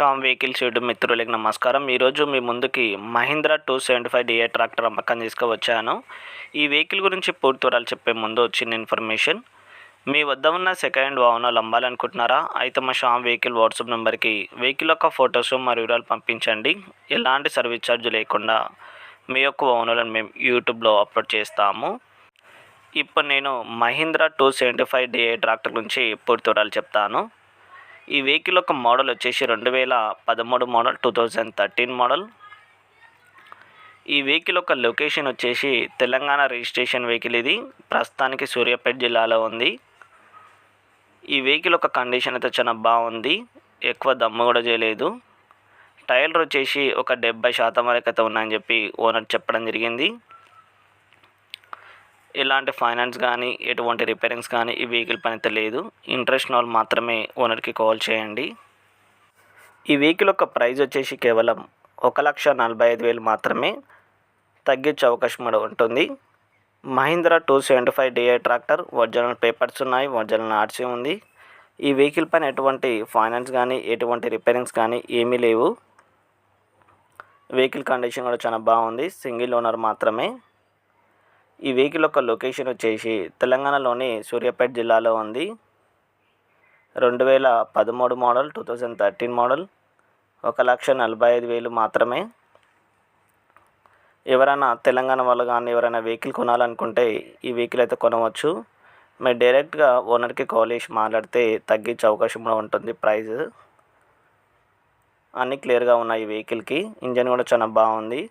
Sam vehicles YouTube మిత్రులకి నమస్కారం. ఈరోజు మీ ముందుకి Mahindra two seventy five DI tractor అమ్మకం తీసుకువచ్చాను. ఈ వెహికల్ గురించి పూర్తి వివరాలు చెప్పే ముందు వచ్చిన ఇన్ఫర్మేషన్. మీ వద్ద ఉన్న సెకండ్ హ్యాండ్ వాహనాలు అమ్మాలనుకుంటున్నారా? అయితే మా షామ్ వెహికల్ వాట్సాప్ నెంబర్కి వెహికల్ యొక్క ఫొటోస్ మరియు వివరాలు పంపించండి. ఎలాంటి సర్వీస్ ఛార్జ్ లేకుండా మీ యొక్క వాహనాలను మేము యూట్యూబ్లో అప్లోడ్ చేస్తాము. ఇప్పుడు నేను Mahindra two seventy five DI tractor గురించి పూర్తి వివరాలు చెప్తాను. ఈ వెహికల్ యొక్క మోడల్ వచ్చేసి రెండు వేల పదమూడు model two thousand thirteen model. ఈ వెహికల్ యొక్క లొకేషన్ వచ్చేసి తెలంగాణ రిజిస్ట్రేషన్ వెహికల్ ఇది. ప్రస్తుతానికి సూర్యాపేట జిల్లాలో ఉంది. ఈ వెహికల్ యొక్క కండిషన్ అయితే చాలా బాగుంది. ఎక్కువ దమ్ము కూడా చేయలేదు. టైర్లు వచ్చేసి ఒక డెబ్బై శాతం వరకు అయితే ఉన్నాయని చెప్పి ఓనర్ చెప్పడం జరిగింది. ఎలాంటి ఫైనాన్స్ కానీ ఎటువంటి రిపేరింగ్స్ కానీ ఈ వెహికల్ పని అయితే లేదు. ఇంట్రెస్ట్ వాళ్ళు మాత్రమే ఓనర్కి కాల్ చేయండి. ఈ వెహికల్ యొక్క ప్రైస్ వచ్చేసి కేవలం ఒక లక్ష నలభై ఐదు వేలు మాత్రమే తగ్గించే అవకాశం కూడా ఉంటుంది. Mahindra two seventy five DI tractor original papers ఉన్నాయి ఒరిజినల్ ఆర్సీ ఉంది. ఈ వెహికల్ పైన ఎటువంటి ఫైనాన్స్ కానీ ఎటువంటి రిపేరింగ్స్ కానీ ఏమీ లేవు. వెహికల్ కండిషన్ కూడా చాలా బాగుంది. సింగిల్ ఓనర్ మాత్రమే. ఈ వెహికల్ యొక్క లొకేషన్ వచ్చేసి తెలంగాణలోని సూర్యాపేట జిల్లాలో ఉంది. రెండు వేల పదమూడు model two thousand thirteen model ఒక లక్ష నలభై ఐదు వేలు మాత్రమే. ఎవరైనా తెలంగాణ వాళ్ళు కానీ ఎవరైనా వెహికల్ కొనాలనుకుంటే ఈ వెహికల్ అయితే కొనవచ్చు. మీరు డైరెక్ట్గా ఓనర్కి కాల్ చేసి మాట్లాడితే తగ్గించే అవకాశం కూడా ఉంటుంది ప్రైస్. అన్నీ క్లియర్గా ఉన్నాయి ఈ వెహికల్కి. ఇంజన్ కూడా చాలా బాగుంది.